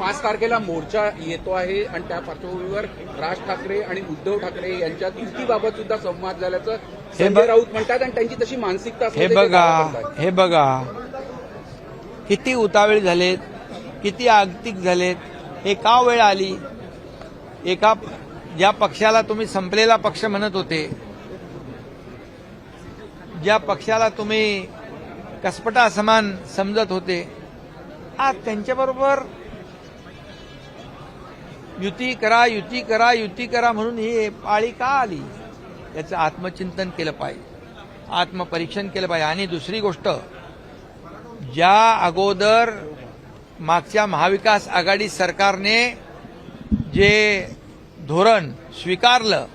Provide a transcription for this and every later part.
पाच तारखेला मोर्चा येतो आहे आणि त्या पार्श्वभूमीवर राज ठाकरे आणि उद्धव ठाकरे यांच्यात युतीबाबत सुद्धा संवाद झाल्याचं हे संजय राऊत म्हणतात आणि त्यांची तशी मानसिकता हे बघा. हे बघा. किती उतावळे झालेत किती आगतिक झालेत. हे का वेळ आली? एका ज्या पक्षाला तुम्ही संपलेला पक्ष म्हणत होते ज्या पक्षाला तुम्ही कसपटा समान समजत होते आज त्यांच्याबरोबर युती करा युती करा युती करा म्हणून ही पाळी का आली? याचं आत्मचिंतन केलं पाहिजे. आत्मपरीक्षण केलं पाहिजे. आणि दुसरी गोष्ट ज्या अगोदर मागच्या महाविकास आघाडी सरकारने जे धोरण स्वीकारलं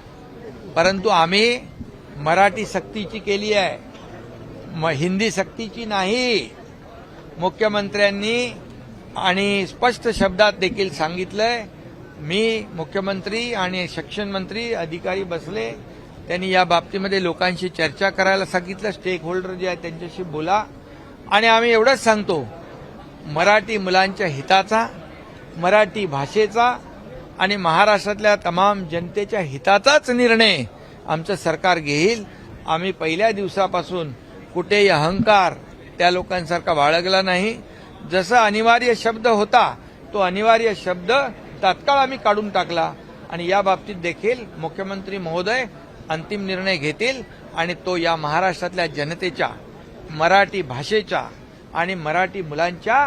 परंतु आम्ही मराठी सक्तीची केली आहे म हिंदी सक्तीची नाही मुख्यमंत्र्यांनी आणि स्पष्ट शब्दात देखील सांगितलंय मी मुख्यमंत्री आणि शिक्षण मंत्री अधिकारी बसले. त्यांनी या बाबतीमध्ये लोकांशी चर्चा करायला सांगितलं. स्टेक होल्डर जे आहेत त्यांच्याशी बोला. आणि आम्ही एवढंच सांगतो मराठी मुलांच्या हिताचा मराठी भाषेचा आणि महाराष्ट्रातल्या तमाम जनतेच्या हिताचाच निर्णय आमचं सरकार घेईल. आम्ही पहिल्या दिवसापासून कुठेही अहंकार त्या लोकांसारखा बाळगला नाही. जसा अनिवार्य शब्द होता तो अनिवार्य शब्द तात्काळ आम्ही काढून टाकला आणि या बाबतीत देखील मुख्यमंत्री महोदय अंतिम निर्णय घेतील आणि तो या महाराष्ट्रातल्या जनतेच्या मराठी भाषेच्या आणि मराठी मुलांच्या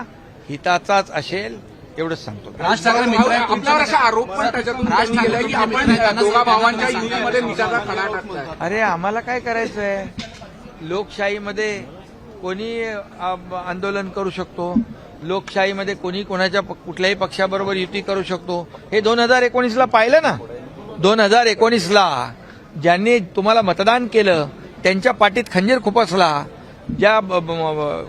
हिताचाच असेल एवढंच सांगतो. राज ठाकरे आपल्यावर असा आरोप पण की आपण दोघा भावांच्या युतीमध्ये खडा अरे आम्हाला काय करायचंय? लोकशाहीमध्ये कोणी आंदोलन करू शकतो? लोकशाहीमध्ये कोणी कोणाच्या प- कुठल्याही पक्षाबरोबर युती करू शकतो. हे दोन हजार एकोणीसला पाहिलं ना? दोन हजार एकोणीसला ज्यांनी तुम्हाला मतदान केलं त्यांच्या पाठीत खंजीर खुपसला ज्या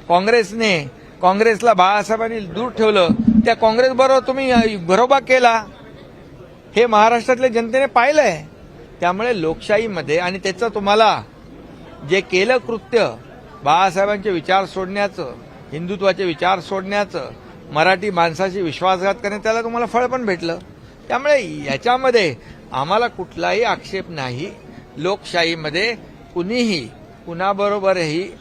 काँग्रेसने काँग्रेसला बाळासाहेबांनी दूर ठेवलं त्या काँग्रेसबरोबर तुम्ही घरोबा केला. हे महाराष्ट्रातल्या जनतेने पाहिलंय. त्यामुळे लोकशाहीमध्ये आणि त्याचं तुम्हाला जे केलं कृत्य बाळासाहेबांचे विचार सोडण्याचं हिंदुत्वाचे विचार सोडण्याचं मराठी माणसाशी विश्वासघात करणे त्याला तुम्हाला फळ पण भेटलं. त्यामुळे याच्यामध्ये आम्हाला कुठलाही आक्षेप नाही. लोकशाहीमध्ये कुणीही कुणाबरोबरही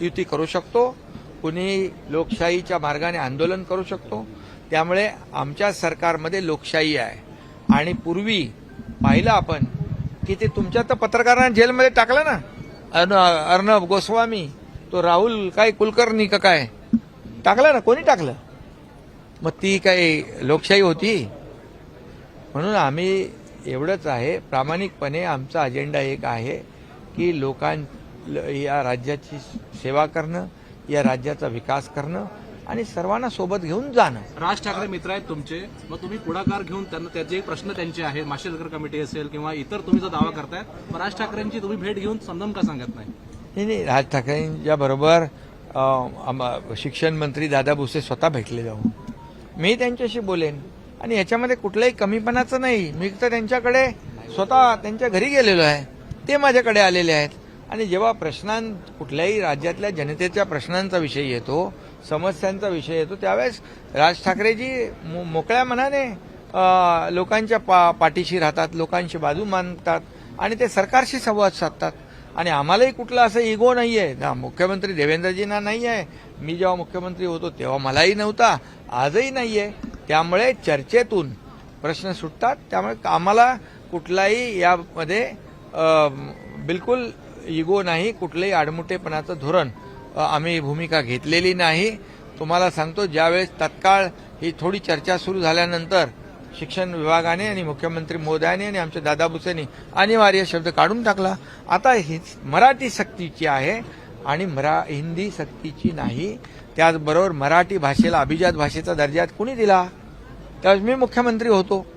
युती करू शकतो. कुणी लोकशाहीच्या मार्गाने आंदोलन करू शकतो. त्यामुळे आमच्या सरकारमध्ये लोकशाही आहे. आणि पूर्वी पाहिलं आपण की ते तुमच्या तर पत्रकारांना जेलमध्ये टाकलं ना? अर्न- अर्णब गोस्वामी. तो राहुल काय कुलकर्णी का काय? टाकलं ना कोणी टाकलं? मग ती काही लोकशाही होती? म्हणून आम्ही एवढंच आहे प्रामाणिकपणे आमचा अजेंडा एक आहे की लोकां ल- या राज्याची सेवा करणं या राज्याचा विकास करणं आणि सर्वांना सोबत घेऊन जाणं. राज ठाकरे मित्र आहेत तुमचे. मग तुम्ही पुढाकार घेऊन त्यांना त्याचे प्रश्न त्यांचे आहेत माशेलकर कमिटी असेल किंवा इतर तुम्ही जो दावा करताय मग राज ठाकरेंची तुम्ही भेट घेऊन समजम का सांगत नाही? नाही नाही राज ठाकरेंच्या बरोबर शिक्षण मंत्री दादा भुसे स्वतः भेटले जाऊन. मी त्यांच्याशी बोलेन. आणि याच्यामध्ये कुठल्याही कमीपणाचं नाही. मी तर त्यांच्याकडे स्वतः त्यांच्या घरी गेलेलो आहे. ते माझ्याकडे आलेले आहेत. आणि जेव्हा प्रश्नां कुठल्याही राज्यातल्या जनतेच्या प्रश्नांचा विषय येतो समस्यांचा विषय येतो त्यावेळेस राज ठाकरेजी मो- मोकळ्या मनाने लोकांच्या पा पाठीशी राहतात लोकांशी बाजू मानतात आणि ते सरकारशी संवाद साधतात. आणि आम्हालाही कुठला असं इगो नाही आहे ना मुख्यमंत्री देवेंद्रजींना नाही आहे मी जेव्हा मुख्यमंत्री होतो तेव्हा मलाही नव्हता आजही नाही आहे त्यामुळे चर्चेतून प्रश्न सुटतात. त्यामुळे आम्हाला कुठलाही यामध्ये बिलकुल इगो नाही कुठलंही आडमुटेपणाचं धोरण आम्ही भूमिका घेतलेली नाही. तुम्हाला सांगतो ज्यावेळेस तत्काळ ही थोडी चर्चा सुरू झाल्यानंतर शिक्षण विभागाने आणि मुख्यमंत्री मोदयाने आणि आमच्या दादा भुसेनी अनिवार्य शब्द काढून टाकला. आता ही मराठी सक्तीची आहे आणि मरा हिंदी सक्तीची नाही. त्याचबरोबर मराठी भाषेला अभिजात भाषेचा दर्जा कुणी दिला? त्यावेळेस मी मुख्यमंत्री होतो.